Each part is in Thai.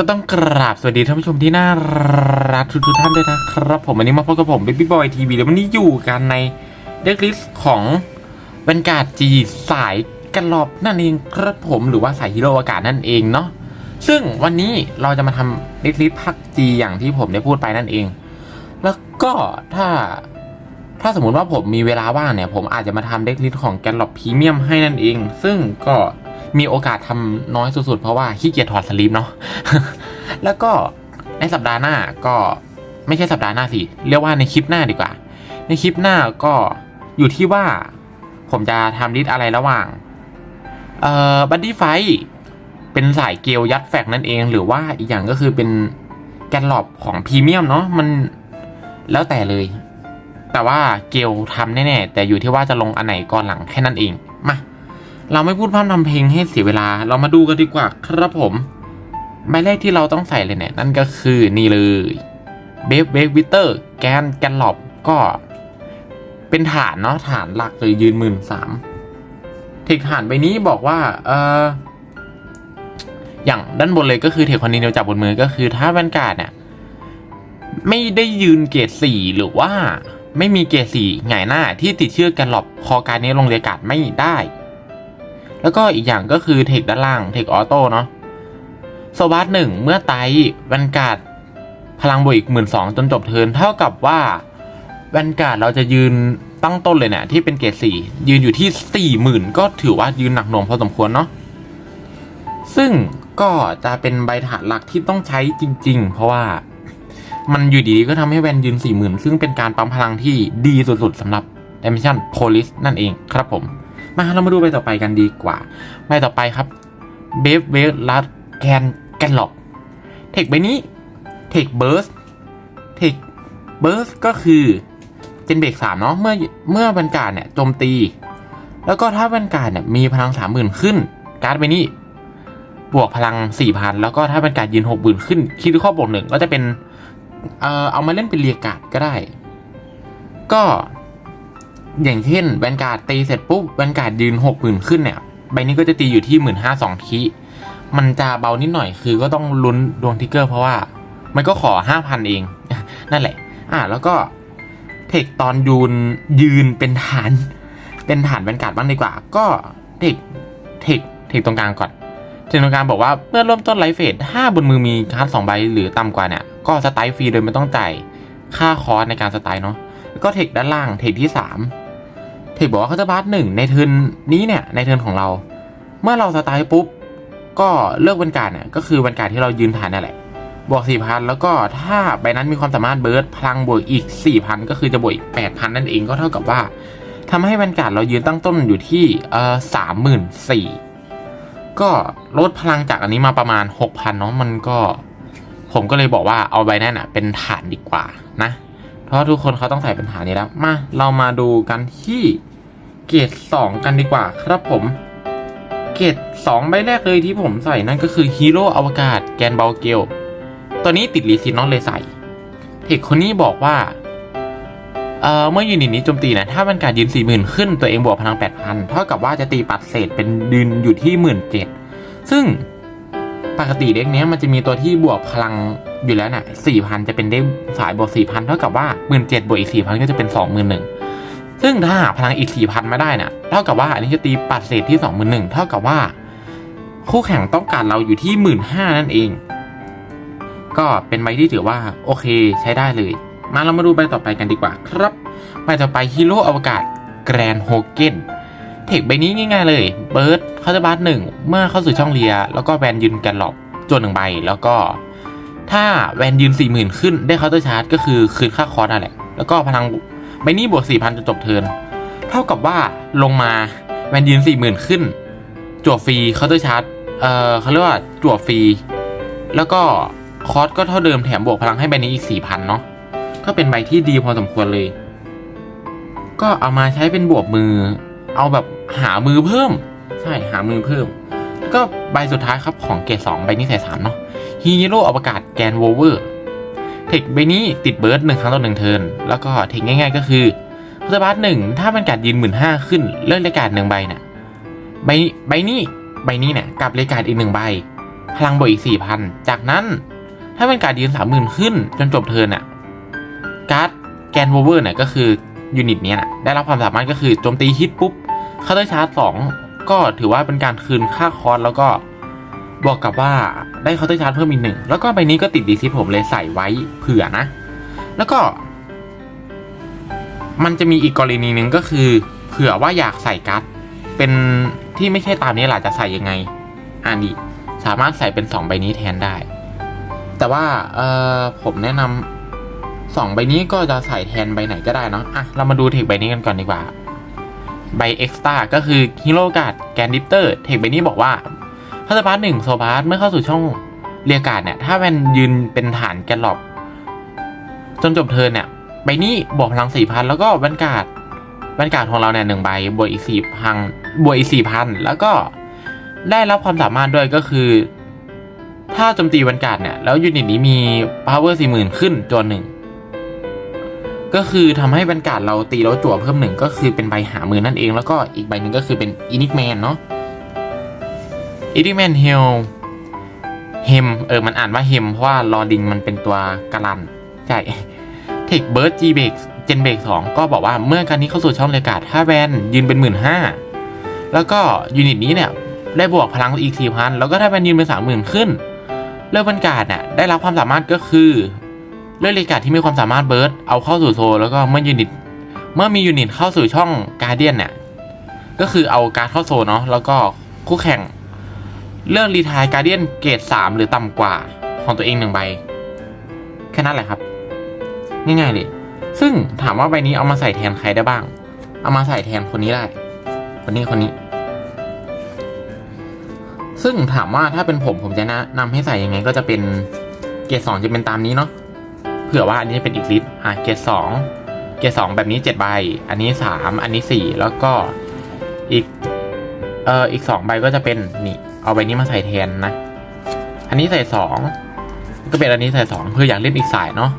ก็ต้องกราบสวัสดีท่านผู้ชมที่น่ารักทุกๆท่านด้วยนะครับผมวันนี้มาพบกับผมเบบี้บอยทีวีแล้ววันนี้อยู่กันในเด็กลิสของบรรยากาศจีสายกันรอบนั่นเองครับผมหรือว่าสายฮีโร่อากาศนั่นเองเนาะซึ่งวันนี้เราจะมาทำเด็กลิสต์พักจีอย่างที่ผมได้พูดไปนั่นเอง แล้วก็ถ้าถ้าสมมุติว่าผมมีเวลาว่างเนี่ย ผมอาจจะมาทำเด็กลิสของแกนล็อบพรีเมียมให้นั่นเอง ซึ่งก็ มีโอกาสทำน้อยสุดๆ เพราะว่าขี้เกียจถอดสลีปเนาะแล้วก็ในสัปดาห์หน้าก็ไม่ใช่สัปดาห์หน้าสิเรียกว่าในคลิปหน้าดีกว่า ในคลิปหน้าก็อยู่ที่ว่าผมจะทำลิสอะไรระหว่างเอ่อบัดดี้ไฟเป็นสายเกลยัดแฟกนั่นเอง หรือว่าอีกอย่างก็คือเป็นแกนล็อบของพรีเมียมเนาะมันแล้วแต่เลย แต่ว่าเกลทำแน่ๆแต่อยู่ที่ว่าจะลงอันไหนก่อนหลังแค่นั้นเองมา เราไม่พูดพร่ำทำเพลงให้เสียเวลา เรามาดูกันดีกว่าครับผมใบแรกที่เราต้องใส่เลยเนี่ย นั่นก็คือนี่เลยเบฟเวกวิเตอร์แกนแกนหลอบก็ เป็นฐานเนาะฐานหลักเลยยืนหมื่นสามเทคฐานใบนี้บอกว่า เอออย่างด้านบนเลยก็คือเทคคอนดิเนียจากบนมือก็คือถ้าแวนการ์ดเนี่ย ไม่ได้ยืนเกรดสี่หรือว่า ไม่มีเกรดสี่หงายหน้าที่ติดเชื่อกันหลบคอการนี้ลงเรียกาศไม่ได้ แล้วก็อีกอย่างก็คือเทคด้านล่างเทคออโต้เนาะโซบัสหนึ่งเมื่อไตแวนการ์ดพลังบวกอีกหมื่นสองจนจบเทิร์นเท่ากับว่าแวนการ์ดเราจะยืนตั้งต้นเลยเนี่ยที่เป็นเกรดสี่ยืนอยู่ที่สี่หมื่นก็ถือว่ายืนหนักหน่วงพอสมควรเนาะซึ่งก็จะเป็นใบฐานหลักที่ต้องใช้จริง ๆ เพราะว่ามันอยู่ดีๆก็ทำให้แวนยืน40,000ซึ่งเป็นการปั๊มพลังที่ดีสุดๆสำหรับ Dimension Police นั่นเองครับผม มาเรามาดูใบต่อไปกันดีกว่าใบต่อไปครับเบฟเวลลัดแกนแกนล็อกเทคใบนี้เทคเบิร์สเทคเบิร์สก็คือเจนเบรกสามเนาะเมื่อเมื่อบรรการเนี่ยโจมตี แล้วก็ถ้าบรรการเนี่ยมีพลัง30,000ขึ้น การ์ดใบนี้บวกพลัง4,000แล้วก็ถ้าเป็นการยืน60,000ขึ้น คิดข้อบวกหนึ่งก็จะเป็นเอ่อเอามาเล่นเป็นเรียกการ์ดก็ได้ ก็ อย่างเช่นแวนการ์ดตีเสร็จปุ๊บแวนการ์ดยืนหกหมื่นขึ้นเนี่ยใบนี้ก็จะตีอยู่ที่หมื่นห้าสองคีมันจะเบานิดหน่อยคือก็ต้องลุ้นดวงทิกเกอร์เพราะว่ามันก็ขอห้าพันเอง นั่นแหละ อ่าแล้วก็เทคตอนยืนยืนเป็นฐาน เป็นฐานแวนการ์ดบ้างดีกว่า ก็เทคเทคเทคตรงกลางก่อนเทคตรงกลางบอกว่าเมื่อเริ่มต้นไลฟ์เฟสห้าบนมือมีการ์ดสองใบหรือต่ำกว่าเนี่ยก็สไตล์ฟรีโดยไม่ต้องจ่ายค่าคอร์สในการสไตล์เนาะก็เทคด้านล่างเทคที่ 3 ถือบอกว่าเขาจะพาร์ทหนึ่งในเทินนี้เนี่ยในเทินของเรา เมื่อเราสไตล์ปุ๊บ ก็เลิกบรรการเนี่ยก็คือบรรการที่เรายืนฐานนั่นแหละ บวกสี่พันแล้วก็ถ้าใบนั้นมีความสามารถเบิร์ดพลังบวกอีกสี่พันก็คือจะบวกอีกแปดพันนั่นเองก็เท่ากับว่า ทำให้บรรการเรายืนตั้งต้นอยู่ที่สามหมื่นสี่ก็ลดพลังจากอันนี้มาประมาณหกพันเนาะมันก็ ผมก็เลยบอกว่าเอาใบนั้นอะ เป็นฐานดีกว่านะ เพราะทุกคนเขาต้องใส่ป็นฐานี้แล้ว มา เรามาดูกันที่เกรดสองกันดีกว่าครับผม เกรดสองใบแรกเลยที่ผมใส่นั่นก็คือฮีโร่อวกาศแกนเบลเกลตัวนี้ติดรีซินน้องเลยใส่ เทคคนนี้บอกว่า เอ่อ เมื่อยูนิตนี้โจมตีนะ ถ้ามันการยืนสี่หมื่นขึ้นตัวเองบวกพลังแปดพันเท่ากับว่าจะตีปัดเศษเป็นยืนอยู่ที่หมื่นเจ็ดซึ่งปกติเด็กเนี้ยมันจะมีตัวที่บวกพลัง อยู่แล้วน่ะสี่พันจะเป็นเด็กสายบวกสี่พันเท่ากับว่าหมื่นเจ็ดบวกอีกสี่พันก็จะเป็นสองหมื่นหนึ่งซึ่งถ้าหาพลังอีกสี่พันมาได้น่ะเท่ากับว่าอันนี้จะตีปัดเศษที่สองหมื่นหนึ่งเท่ากับว่า คู่แข่งต้องการเราอยู่ที่หมื่นห้านั่นเอง ก็เป็นใบที่ถือว่าโอเคใช้ได้เลย มาเรามาดูใบต่อไปกันดีกว่าครับใบต่อไปฮีโร่อวกาศแกรนโฮเกนเทคใบนี้ง่ายๆเลยเบิร์ดเขาจะบาร์หนึ่งเมื่อเข้าสู่ช่องเลีย แล้วก็แวนยืนกันหลอกจนหนึ่งใบแล้วก็ ถ้าแวนยืนสี่หมื่นขึ้นได้เคาน์เตอร์ชาร์จก็คือคืนค่าคอร์สนั่นแหละ แล้วก็พลังใบนี้บวกสี่พันจนจบเทิร์นเท่ากับว่าลงมาแวนยืนสี่หมื่นขึ้นจั่วฟรีเคาน์เตอร์ชาร์จเอ่อเขาเรียกว่าจั่วฟรีแล้วก็คอร์สก็เท่าเดิมแถมบวกพลังให้ใบนี้อีกสี่พันเนาะก็เป็นใบที่ดีพอสมควรเลย ก็เอามาใช้เป็นบวกมือ เอาแบบหามือเพิ่ม ใช่หามือเพิ่มแล้วก็ใบสุดท้ายครับของเกรดสองใบนี้ใส่สามเนาะ ฮีโร่อวกาศแกนโวเวอร์เทคใบนี้ติดเบิร์ดหนึ่งครั้งต่อหนึ่งเทิร์นแล้วก็เทคง่ายๆก็คือพัตบัสหนึ่งถ้ามันการยืนหมื่นห้าขึ้นเลือกรายการหนึ่งใบน่ะใบใบนี้ใบนี้เนี่ยกับรายการอีกหนึ่งใบ พลังบวกอีกสี่พันจากนั้นถ้าเป็นการดยืนสามหมื่นขึ้นจนจบเทิร์นอะการ์ดแกนโวเวอร์เนี่ยก็คือยูนิตเนี้ยนะได้รับความสามารถก็คือโจมตีฮิตปุ๊บเคาน์เตอร์ชาร์จสองก็ถือว่าเป็นการคืนค่าคอร์สแล้วก็ บอกกับว่าได้เคาน์เตอร์ชาร์จเพิ่มอีกหนึ่ง แล้วก็ใบนี้ก็ติดดีซิผมเลยใส่ไว้เผื่อนะ แล้วก็ มันจะมีอีกกรณีหนึ่งก็คือ เผื่อว่าอยากใส่การ์ดเป็นที่ไม่ใช่ตามนี้แหละจะใส่ยังไงอ่านี่สามารถใส่เป็นสองใบนี้แทนได้ แต่ว่าเออผมแนะนำสองใบนี้ก็จะใส่แทนใบไหนก็ได้เนาะอะเรามาดูเทคใบนี้กันก่อนดีกว่าใบเอ็กซ์ตาก็คือฮีโรการ์ดแกนดิปเตอร์เทคใบนี้บอกว่า ถ้าสปาร์ตหนึ่งโซบาร์เมื่อเข้าสู่ช่องเรียกการ์ดเนี่ย ถ้าแวนยืนเป็นฐานแกนหลอบจนจบเทินเนี่ยใบนี้บวกพลังสี่พันแล้วก็แวนการ์ดแวนการ์ดของเราเนี่ยหนึ่งใบบวกอีกสี่พันบวกอีกสี่พันแล้วก็ได้รับความสามารถด้วยก็คือ ถ้าโจมตีแวนการ์ดเนี่ย แล้วยูนิตนี้มี power สี่หมื่นขึ้นจนหนึ่งก็คือทำให้แวนการ์ดเราตีแล้วจั่วเพิ่มหนึ่งก็คือเป็นใบหามือนั่นเอง แล้วก็อีกใบหนึ่งก็คือเป็นอินิกแมนเนาะ อินิแมนเฮลเฮมเออ มันอ่านว่าเฮมเพราะว่าลอดิงมันเป็นตัวการัน ใช่เทคเบิร์ดจีเบกเจนเบกสองก็บอกว่าเมื่อการนี้เข้าสู่ช่องเลกาดถ้าแวนยืนเป็นหมื่นห้าแล้วก็ยูนิตนี้เนี่ยได้บวกพลังอีกสี่พันแล้วก็ถ้าแวนยืนเป็นสามหมื่นขึ้น เลือกบรรกาศเนี่ยได้รับความสามารถก็คือ เลือกเลกาดที่มีความสามารถเบิร์ดเอาเข้าสู่โซแล้วก็เมื่อยูนิตเมื่อมียูนิตเข้าสู่ช่องการเดียนเนี่ยก็คือเอาการเข้าโซเนาะแล้วก็คู่แข่ง เลือกรีทายการเดียนเกรดสามหรือต่ำกว่าของตัวเองหนึ่งใบ แค่นั้นแหละครับ ง่ายๆเลย ซึ่งถามว่าใบนี้เอามาใส่แทนใครได้บ้าง เอามาใส่แทนคนนี้ได้ คนนี้คนนี้ ซึ่งถามว่าถ้าเป็นผมผมจะแนะนำให้ใส่ยังไงก็จะเป็นเกรดสองจะเป็นตามนี้เนาะเผื่อว่าอันนี้เป็นอีกลิสต์อะเกรดสองเกรดสองแบบนี้เจ็ดใบ อันนี้สามอันนี้สี่แล้วก็อีกเอ่ออีกสองใบก็จะเป็นนี่ เอาใบนี้มาใส่แทนนะ อันนี้ใส่สองก็เป็นอันนี้ใส่สองเพื่ออยากเล่นอีกสายเนาะ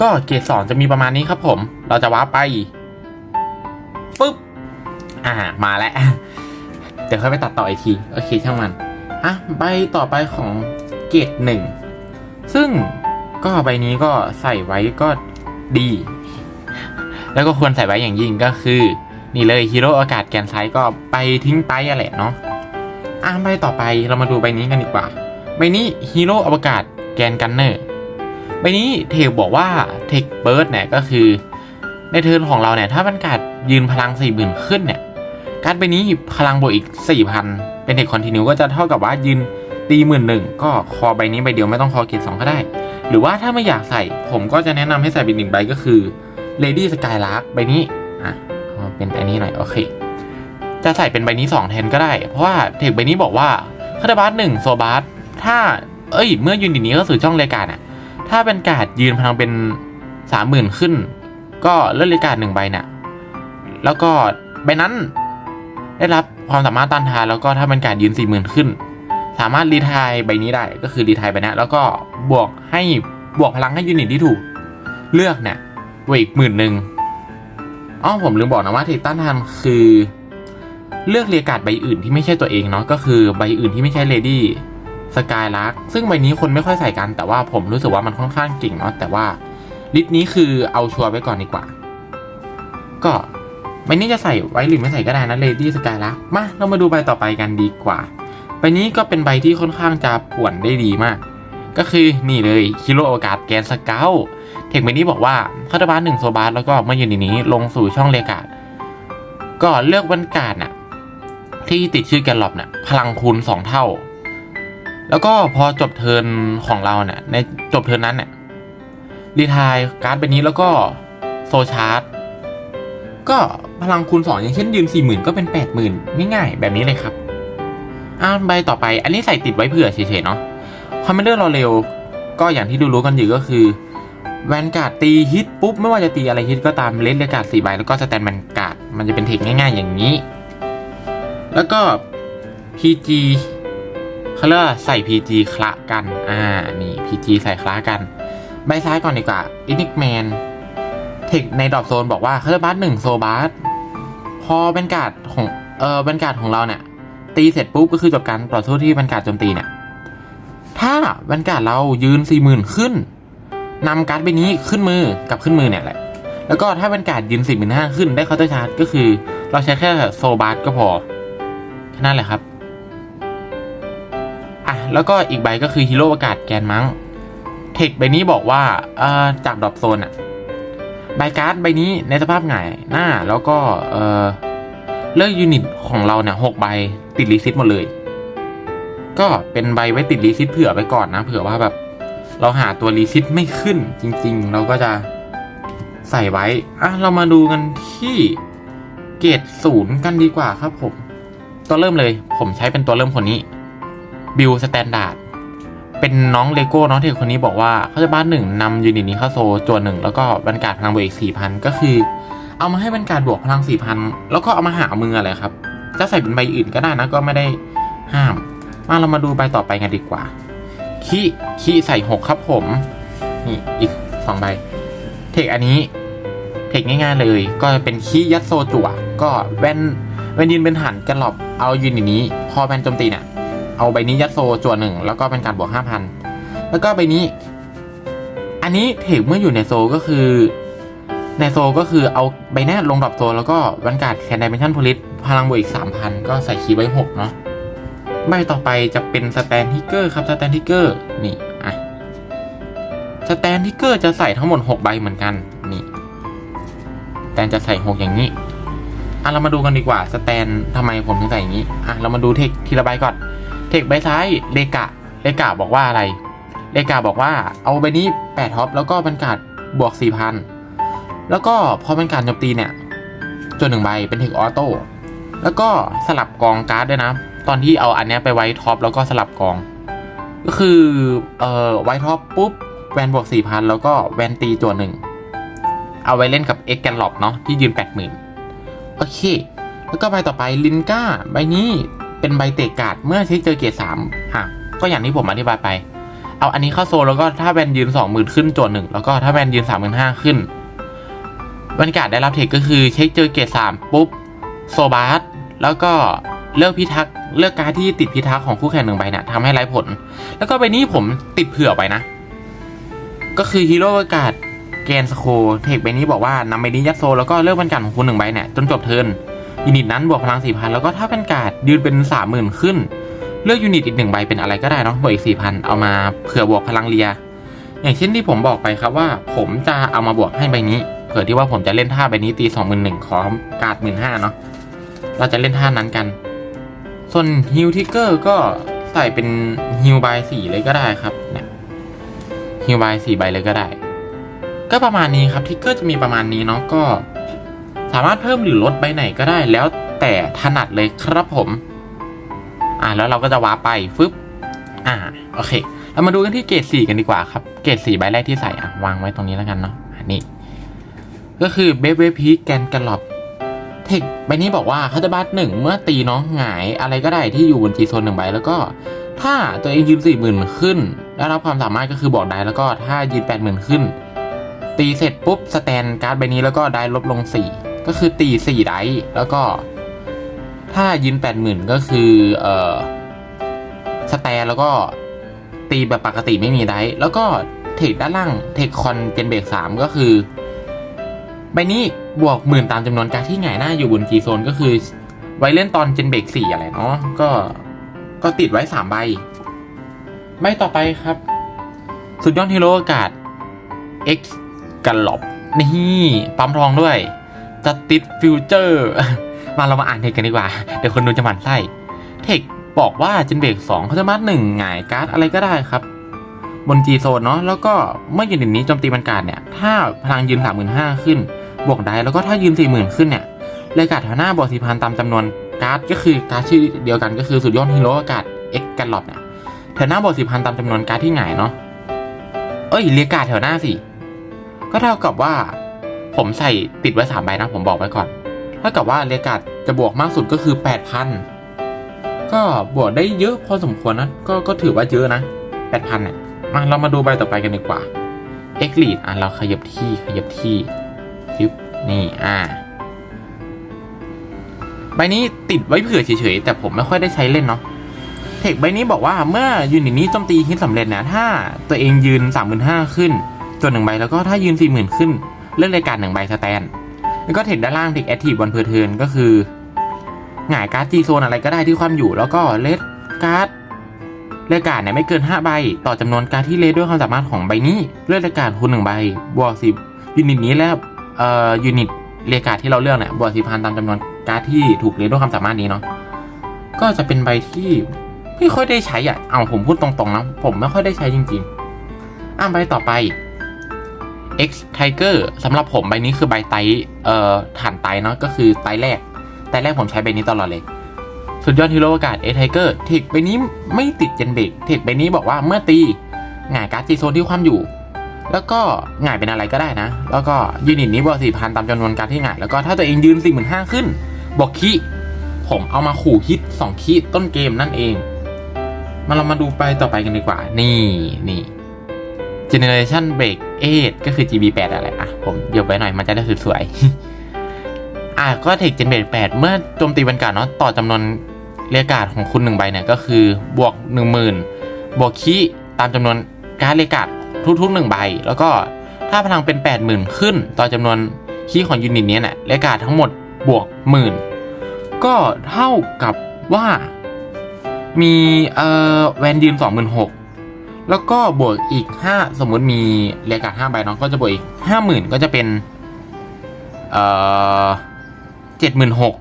ก็เกรดสองจะมีประมาณนี้ครับผม เราจะว้าไปปุ๊บ อ่า มาแล้ว เดี๋ยวค่อยไปตัดต่ออีกที โอเคช่างมัน อะ ใบต่อไปของเกรดหนึ่ง ซึ่งก็ใบนี้ก็ใส่ไว้ก็ดี แล้วก็ควรใส่ไว้อย่างยิ่งก็คือ นี่เลยฮีโร่อากาศแกนไซด์ก็ไปทิ้งไปอะแหละเนาะ อะใบต่อไปเรามาดูใบนี้กันดีกว่า ใบนี้ฮีโร่อวกาศแกนกันเนอร์ใบนี้เทคบอกว่าเทคเบิร์ดเนี่ยก็คือ ในเทิร์นของเราเนี่ยถ้าบรรกาศยืนพลัง4 0,000ขึ้นเนี่ยการใบนี้พลังบวกอีก 4,000 เป็นเทคคอนติเนียก็จะเท่ากับว่ายืนตีหมื่นหนึ่งก็คอใบนี้ใบเดียวไม่ต้องคอเกตสองก็ได้ หรือว่าถ้าไม่อยากใส่ผมก็จะแนะนำให้ใส่เป็นหนึ่งใบก็คือ Lady Skylark ใบนี้อะเอาเป็นอันนี้หน่อยโอเค จะใส่เป็นใบนี้ 2 แทนก็ได้ เพราะว่าเทคใบนี้บอกว่าคาร์บาสหนึ่งโซบาสถ้า เอ้ย เมื่อยูนิตนี้เข้าสู่ช่องรายการอะถ้าเป็นการ์ดยืนพลังเป็นสามหมื่นขึ้น ก็เลือกรายการหนึ่งใบน่ะแล้วก็ใบนั้น ได้รับความสามารถต้านทานแล้วก็ถ้าเป็นการยืนสี่หมื่นขึ้น สามารถรีทายใบนี้ได้ก็คือรีทายใบนี้แล้วก็บวกให้บวกพลังให้ยูนิตที่ถูกเลือกเนี่ยบวกอีกหมื่นหนึ่งอ๋อผมลืมบอกนะว่าเทคต้านทานคือ เลือกเรียกาดใบอื่นที่ไม่ใช่ตัวเองเนาะก็คือใบอื่นที่ไม่ใช่เลดี้สกายลักซึ่งใบนี้คนไม่ค่อยใส่กันแต่ว่าผมรู้สึกว่ามันค่อนข้างเก่งเนาะแต่ว่าลิสต์นี้คือเอาชัวร์ไว้ก่อนดีกว่า ก็ใบนี้จะใส่ไว้หรือไม่ใส่ก็ได้นะเลดี้สกายลักมาเรามาดูใบต่อไปกันดีกว่าใบนี้ก็เป็นใบที่ค่อนข้างจะป่วนได้ดีมาก ก็คือนี่เลยฮิโรโอกาสแกนสเกลเทคใบนี้บอกว่าคาร์บาสหนึ่งโซบาสแล้วก็เมื่อยืนนี้ลงสู่ช่องเรียกาดก็เลือกวันการน่ะ ที่ติดชื่อแกนหลอบเนี่ยพลังคูณสองเท่า แล้วก็พอจบเทิร์นของเราเนี่ยในจบเทิร์นนั้นเนี่ยรีทายการ์ดใบนี้แล้วก็โซชาร์ตก็พลังคูณสองอย่างเช่นยืนสี่หมื่นก็เป็นแปดหมื่นง่ายๆ แบบนี้เลยครับอ่าใบต่อไป อันนี้ใส่ติดไว้เผื่อเฉยๆเนาะคอมเมนเดอร์รอเร็ว ก็อย่างที่ดูรู้กันอยู่ก็คือแวนการ์ดตีฮิตปุ๊บ ไม่ว่าจะตีอะไรฮิตก็ตามเลนเลการ์ดสี่ใบแล้วก็สแตนแวนการ์ดมันจะเป็นเทคง่ายๆอย่างนี้ แล้วก็ PG เขาเรียกใส่ PG คละกัน อ่า นี่ PG ใส่คละกัน ใบซ้ายก่อนดีกว่า i n i c m a n เทคในดรอปโซนบอกว่าเคาร์บัสหนึ่งโซบาสพอเป็นการ์ดของ เออเป็นการ์ดของเราเนี่ย ตีเสร็จปุ๊บก็คือจบการต่อสู้ที่เป็นการโจมตีเนี่ย ถ้าแวนการ์ดเรายืนสี่หมื่นขึ้นนำการ์ดใบนี้ขึ้นมือกับขึ้นมือเนี่ยแหละ แล้วก็ถ้าแวนการ์ดยืนสี่หมื่นห้าขึ้นได้เคาน์เตอร์ชาร์จก็คือ เราใช้แค่โซบาร์ก็พอ นั้นแหละครับอะแล้วก็อีกใบก็คือฮีโร่อากาศแกนมังเทคใบนี้บอกว่าเอ่อจากดรอปโซนอะใบการ์ดใบนี้ในสภาพหงายหน้าแล้วก็เอ่อเลือกยูนิตของเราเนี่ยหกใบติดรีซิตหมดเลย ก็เป็นใบไว้ติดรีซิตเผื่อไว้ก่อนนะ เผื่อว่าแบบเราหาตัวรีซิตไม่ขึ้นจริง ๆ เราก็จะใส่ไว้ อะ เรามาดูกันที่เกรดศูนย์กันดีกว่าครับผม ตัวเริ่มเลยผมใช้เป็นตัวเริ่มคนนี้บิลสแตนดาร์ดเป็นน้องเลโก้น้องเทคคนนี้บอกว่าเขาจะบ้านหนึ่งนำยูนิตนี้เข้าโซจวนหนึ่งแล้วก็บรรกาศพลังบวกอีกสี่พันก็คือ เอามาให้บรรกาศบวกพลังสี่พันแล้วก็เอามาหามืออะไรครับ จะใส่เป็นใบอื่นก็ได้นะก็ไม่ได้ห้าม มาเรามาดูใบต่อไปกันดีกว่าขี้ขี้ใส่หกครับผมนี่อีกสองใบ เทคอันนี้ เทคง่าย ๆเลย ก็เป็นขี้ยัดโซจั่วก็แว่น แว่นยืนเป็นหันกันหลบเอายูนิตนี้ พอแว่นโจมตีเนี่ยเอาใบนี้ยัดโซจั่วหนึ่งแล้วก็เป็นการบวกห้าพันแล้วก็ใบนี้ อันนี้เทคเมื่ออยู่ในโซก็คือ ในโซก็คือเอาใบหน้าลงดรอปโซแล้วก็วันการ์ดแคนดิเมชั่นพลิสพลังบวกอีกสามพันก็ใส่คีย์ไว้หกเนาะใบต่อไปจะเป็นสแตนทิกเกอร์ครับสแตนทิกเกอร์นี่อะสแตนทิกเกอร์จะใส่ทั้งหมด6ใบเหมือนกันนี่แตนจะใส่6อย่างนี้ อะเรามาดูกันดีกว่าสแตนทำไมผมถึงใส่อย่างนี้อะเรามาดูเทคทีละใบก่อน เทคใบซ้ายเลกะเลกะบอกว่าอะไรเลกะบอกว่าเอาใบนี้8ท็อปแล้วก็บรรกาศบวก 4,000 แล้วก็พอบรรกาศโจมตีเนี่ยจนหนึ่งใบเป็นเทคออโต้แล้วก็สลับกองการ์ดด้วยนะ ตอนที่เอาอันนี้ไปไว้ท็อปแล้วก็สลับกอง ก็คือเอ่อไว้ท็อปปุ๊บแวนบวกสี่พันแล้วก็แวนตีตัวหนึ่งเอาไว้เล่นกับเอ็กแกนล็อกเนาะที่ยืนแปดหมื่น โอเค แล้วก็ใบต่อไปลินก้า ใบนี้เป็นใบเตะกาดเมื่อเช็คเจอเกียร์สามอะ ก็อย่างที่ผมอธิบายไป เอาอันนี้เข้าโซแล้วก็ถ้าแวนยืนสองหมื่นขึ้นจวนหนึ่งแล้วก็ถ้าแวนยืนสามหมื่นห้าขึ้นบรรยากาศได้รับเทคก็คือเช็คเจอเกียร์สามปุ๊บโซบาร์แล้วก็เลือกพิทักษ์เลือกการที่ติดพิทักษ์ของคู่แข่งหนึ่งใบเนี่ยทำให้ไร้ผล แล้วก็ใบนี้ผมติดเผื่อไปนะ ก็คือฮีโร่อากาศ แกนสโคเทคใบนี้บอกว่านำใบนี้ยัดโซแล้วก็เลือกบรรการของคุณหนึ่งใบเนี่ยจนจบเทิร์นยูนิตนั้นบวกพลังสี่พันแล้วก็ถ้าบรรกาศยืนเป็นสามหมื่นขึ้น เลือกยูนิตอีกหนึ่งใบเป็นอะไรก็ได้เนาะบวกอีกสี่พันเอามาเผื่อบวกพลังเรีย อย่างเช่นที่ผมบอกไปครับว่า ผมจะเอามาบวกให้ใบนี้ เผื่อที่ว่าผมจะเล่นท่าใบนี้ตีสองหมื่นหนึ่งขอการ์ดหมื่นห้าเนาะเราจะเล่นท่านั้นกัน ส่วนฮิลทิกเกอร์ก็ใส่เป็นฮิลบายสี่เลยก็ได้ครับเนี่ยฮิลบายสี่ใบเลยก็ได้ ก็ประมาณนี้ครับทิกเกอร์จะมีประมาณนี้เนาะก็ สามารถเพิ่มหรือลดใบไหนก็ได้แล้วแต่ถนัดเลยครับผม อ่าแล้วเราก็จะว้าไปฟึบอ่าโอเค เรามาดูกันที่เกรดสี่กันดีกว่าครับ เกรดสี่ใบแรกที่ใส่อะวางไว้ตรงนี้แล้วกันเนาะอันนี้ ก็คือเบฟเวพีแกนกันหลอบเทคใบนี้บอกว่าเขาจะบัตหนึ่งเมื่อตีน้องหงายอะไรก็ได้ที่อยู่บนจีโซนหนึ่งใบแล้วก็ ถ้าตัวเองยืนสี่หมื่นขึ้นได้รับความสามารถก็คือบอกได้แล้วก็ถ้ายืนแปดหมื่นขึ้น ตีเสร็จปุ๊บสแตนการ์ดใบนี้แล้วก็ได้ลบลงสี่ก็คือตีสี่ไดส์แล้วก็ถ้ายืนแปดหมื่นก็คือเอ่อสแตนแล้วก็ตีแบบปกติไม่มีไดส์แล้วก็เทคด้านล่างเทคคอนเจนเบรกสามก็คือใบนี้บวกหมื่นตามจำนวนการที่หงายหน้าอยู่บนจีโซนก็คือ ไว้เล่นตอนเจนเบรกสี่อะไรเนาะก็ก็ติดไว้สามใบ ใบต่อไปครับ สุดยอดฮีโร่อากาศ X กันหลบนี่ปั๊มทองด้วยจะติดฟิวเจอร์ มาเรามาอ่านเทคกันดีกว่า เดี๋ยวคนดูจะหมั่นไส้เทคบอกว่าเจนเบรกสองเขาจะมัดหนึ่งหงายการ์ดอะไรก็ได้ครับ บน G โซนเนาะแล้วก็เมื่อยูนิตนี้โจมตีมันการเนี่ย ถ้าพลังยืนสามหมื่นห้าขึ้น บวกได้แล้วก็ถ้ายืนสี่หมื่นขึ้นเนี่ยรายการแถวหน้าบวกสี่พันตามจำนวนการ์ดก็คือการ์ดชื่อเดียวกันก็คือสุดยอดฮีโร่อากาศ X กันหลอดเนี่ยแถวหน้าบวกสี่พันตามจำนวนการ์ดที่หงายเนาะเอ้ยเรียกการ์ดแถวหน้าสิ ก็เท่ากับว่า ผมใส่ติดไว้สามใบนะ ผมบอกไว้ก่อนเท่ากับว่าเรียกการ์ดจะบวกมากสุดก็คือแปดพันก็บวกได้เยอะพอสมควรนะก็ก็ถือว่าเยอะนะแปดพันเนี่ยมาเรามาดูใบต่อไปกันดีกว่า X l e a d อะเราขยับที่ขยับที่ยึบนี่อ่าใบนี้ติดไว้เผื่อเฉยๆแต่ผมไม่ค่อยได้ใช้เล่นเนาะเทคใบนี้บอกว่าเมื่อยูนิตนี้โจมตีฮิตสำเร็จนี่ยถ้าตัวเองยืน 35,000ขึ้น จนหนึ่งใบแล้วก็ถ้ายืน40,000ขึ้น เลือกรายการหนึ่งใบสแตน แล้วก็เทคด้านล่างเทคแอคทีฟบนเพอร์เทินก็คือหงายการ์ดจีโซนอะไรก็ได้ที่ความอยู่ แล้วก็เลดการ์ดเลือกการ์ดเนี่ยไม่เกิน 5 ใบ ต่อจำนวนการ์ดที่เลดด้วยความสามารถของใบนี้เลือกรายการคูณหนึ่งใบบวกสิบยูนิตนี้แล้วเอ่อยูนิตเรียกการ์ดที่เราเลือกเนี่ยบวกสิพันตามจำนวนการ์ดที่ถูกเลดด้วยความสามารถนี้เนาะก็จะเป็นใบที่ไม่ค่อยได้ใช้อะเอาผมพูดตรงๆนะผมไม่ค่อยได้ใช้จริงๆอะใบต่อไป X Tiger สำหรับผมใบนี้คือใบไตเอ่อฐานไตเนาะก็คือไตแรก ไตแรกผมใช้ใบนี้ตลอดเลย สุดยอดฮีโร่อากาศ X Tiger เทคใบนี้ไม่ติดเจนเบรกเทคใบนี้บอกว่าเมื่อตีหงายการ์ดจีโซนที่ความอยู่ แล้วก็หงายเป็นอะไรก็ได้นะ แล้วก็ยูนิตนี้บวกสี่พันตามจำนวนการที่หงายแล้วก็ถ้าตัวเองยืนสี่หมื่นห้าขึ้นบอกคีผมเอามาขู่ฮิตสองคีต้นเกมนั่นเอง มาเรามาดูไปต่อไปกันดีกว่า นี่นี่ Generation Break 8 ก็คือ GB8 อะไรอะ ผมเดี๋ยวไว้หน่อยมันจะได้สวยๆ อะ ก็เทค Gen 8เมื่อโจมตีบรรกาศเนาะต่อจำนวนเรียการ์ดของคุณหนึ่งใบเนี่ย ก็คือบวก 10,000 บวกคีตามจำนวนการเรียการ์ดทุกๆหนึ่งใบ แล้วก็ถ้าพลังเป็น 80,000 ขึ้น ต่อจำนวนคีของยูนิตนี้เนี่ยเรียการ์ดทั้งหมดบวกหมื่นก็เท่ากับว่ามีเอ่อแวนยืน26,000 แล้วก็บวกอีกห้าสมมุติมีเรียกการห้าใบเนาะก็จะบวกอีกห้าหมื่นก็จะเป็นเอ่อเจ็ดหมื่นหก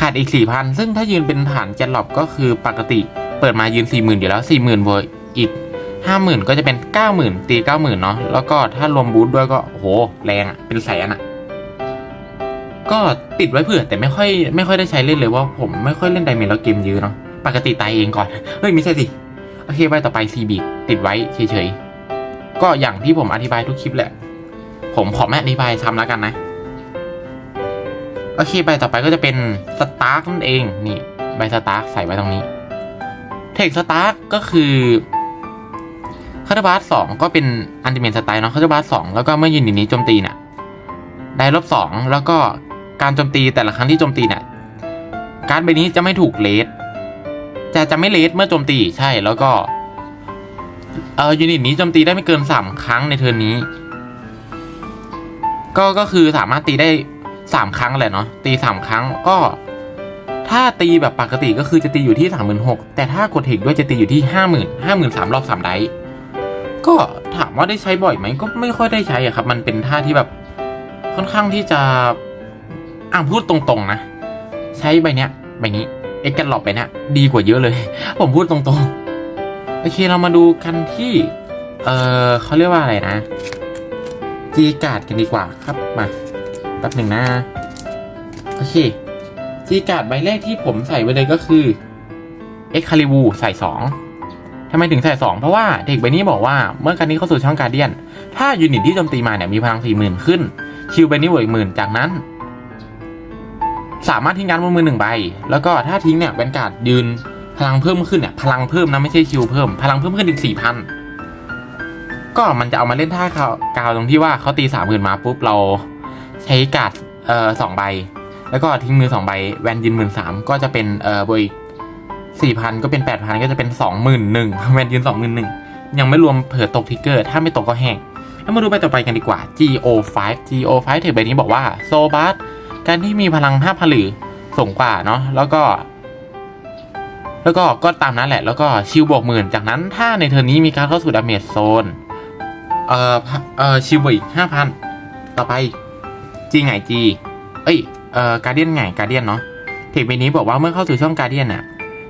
ขาดอีกสี่พันซึ่งถ้ายืนเป็นฐานแกนหลบก็คือปกติเปิดมายืนสี่หมื่นอยู่แล้วสี่หมื่นบวกอีกห้าหมื่นก็จะเป็นเก้าหมื่นตีเก้าหมื่นเนาะแล้วก็ถ้ารวมบูทด้วยก็โหแรงอะ่ะเป็นแสนอะ่ะก็ติดไว้เผื่อแต่ไม่ค่อยไม่ค่อยได้ใช้เล่นเลยว่าผมไม่ค่อยเล่นไดเมจแล้วเกมยื้อเนาะปกติตายเองก่อนเฮ้ยไม่ใช่สิ โอเคใบต่อไป c b ติดไว้เฉยๆ ก็อย่างที่ผมอธิบายทุกคลิปแหละ ผมขอไม่อธิบายซ้ำแล้วกันนะโอเคใบต่อไปก็จะเป็นสตาร์กนั่นเองนี่ใบสตาร์กใส่ไว้ตรงนี้เทคสตาร์กก็คือคาร์บาสสองก็เป็นอันติเมนสไตล์เนาะคาร์บาสสองแล้วก็เมื่อยืนนี้โจมตีเนี่ยได้ลบสองแล้วก็การโจมตีแต่ละครั้งที่โจมตีเนี่ยการ์ดใบนี้จะไม่ถูกเลส จะจะไม่เลสเมื่อโจมตีใช่แล้วก็เออยูนิตนี้โจมตีได้ไม่เกินสามครั้งในเทิร์นนี้ ก็ก็คือสามารถตีได้สามครั้งแหละเนาะตีสามครั้งก็ ถ้าตีแบบปกติก็คือจะตีอยู่ที่สามหมื่นหกแต่ถ้ากดเทคด้วยจะตีอยู่ที่ห้าหมื่นห้าหมื่นสามรอบสามไดก็ถามว่าได้ใช้บ่อยไหมก็ไม่ค่อยได้ใช้อะครับ มันเป็นท่าที่แบบค่อนข้างที่จะอะพูดตรงๆนะ ใช้ใบเนี้ยใบนี้ เอ็กกันหลอบไปเนี่ยดีกว่าเยอะเลย ผมพูดตรงๆ โอเคเรามาดูกันที่ เออเขาเรียกว่าอะไรนะจีการ์ดกันดีกว่าครับมาแป๊บหนึ่งนะโอเคจีการ์ดใบแรกที่ผมใส่ไว้เลยก็คือเอ็กคาลิบูใส่สองทำไมถึงใส่สองเพราะว่าเด็กใบนี้บอกว่าเมื่อการนี้เข้าสู่ช่องการเดียน ถ้ายูนิตที่โจมตีมาเนี่ยมีพลังสี่หมื่นขึ้นคิวใบนี้บวกอีกหมื่นจากนั้น สามารถทิ้งการ์ดบนมือหนึ่งใบ แล้วก็ถ้าทิ้งเนี่ยแวนการ์ดยืนพลังเพิ่มขึ้นเนี่ยพลังเพิ่มนะไม่ใช่คิวเพิ่ม พลังเพิ่มขึ้นอีกสี่พันก็มันจะเอามาเล่นท่าเขากาวตรงที่ว่าเขาตีสามหมื่นมาปุ๊บเราใช้การ์ดเอ่อสองใบ แล้วก็ทิ้งมือสองใบแวนยืนหมื่นสามก็จะเป็นเอ่อบวกสี่พันก็เป็นแปดพันก็จะเป็นสองหมื่นหนึ่งแวนยืนสองหมื่นหนึ่งยังไม่รวมเผื่อตกทิกเกอร์ ถ้าไม่ตกก็แห้งแล้วมาดูไปต่อไปกันดีกว่า GO5 GO5 เทคใบนี้บอกว่าโซบัส การที่มีพลังห้าพันหรือสูงกว่าเนาะแล้วก็ แล้วก็ก็ตามนั้นแหละ แล้วก็ชิวบวกหมื่นจากนั้นถ้าในเทอร์นี้มีการเข้าสู่ดาเมจโซนเอ่อเอ่อชิวบวกอีกห้าพันต่อไปจีไงจีเอ้ยเอ่อการเดียนไงการเดียนเนาะเทคใบนี้บอกว่าเมื่อเข้าสู่ช่องการเดียนน่ะ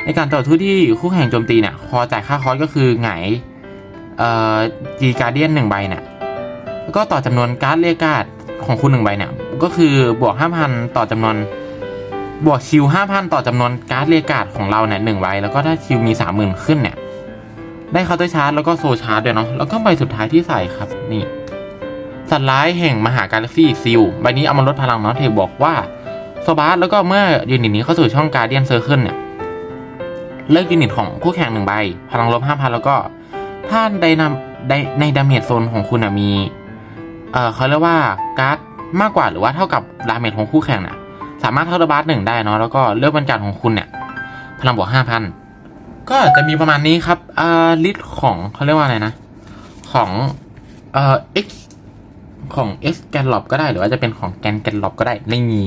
ในการต่อสู้ที่คู่แข่งโจมตีเนี่ยพอจ่ายค่าคอสก็คือไงเอ่อจีการเดียนหนึ่งใบเนี่ยแล้วก็ต่อจำนวนการ์ดเรียกการ์ดของคุณหนึ่งใบเนี่ย ก็คือบวกห้าพันต่อจำนวน บวกชิวห้าพันต่อจำนวนการ์ดเรียกาดของเราเนี่ยหนึ่งใบแล้วก็ถ้าชิวมีสามหมื่นขึ้นเนี่ย ได้เคาน์เตอร์ชาร์จแล้วก็โซชาร์จด้วยเนาะแล้วก็ใบสุดท้ายที่ใส่ครับนี่สัตว์ร้ายแห่งมหากาแล็กซี่ซิลใบนี้เอามาลดพลังเนาะเทบอกว่าโซบาร์แล้วก็เมื่อยูนิตนี้เข้าสู่ช่องการเดียนเซอร์เคิลเนี่ยเลิกยูนิตของคู่แข่งหนึ่งใบ พลังลบห้าพันแล้วก็ ถ้าในนำในในดาเมจโซนของคุณมี เอ่อเขาเรียกว่าการ์ด มากกว่าหรือว่าเท่ากับดาเมจของคู่แข่งน่ะสามารถเท่าระบาสหนึ่งได้เนาะแล้วก็เลือกบรรจัดของคุณเนี่ยพลังบวกห้าพันก็จะมีประมาณนี้ครับอ่าลิสต์ของเขาเรียกว่าอะไรนะ ของเอ่อ x ของ x แกนลบก็ได้หรือว่าจะเป็นของแกนแกนลบก็ได้ไม่มี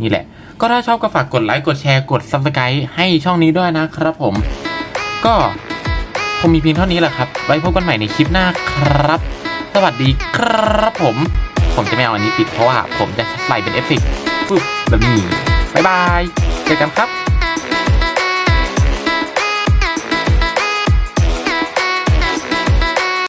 นี่แหละ ก็ถ้าชอบก็ฝากกดไลค์กดแชร์กด subscribe ให้ช่องนี้ด้วยนะครับผม ก็คงมีเพียงเท่านี้แหละครับ ไว้พบกันใหม่ในคลิปหน้าครับ สวัสดีครับผม ผมจะไม่เอาอันนี้ปิดเพราะว่าผมจะใส่เป็นเอฟเฟกต์ฟึบแบบนี้บ๊ายบายเจอกันครับ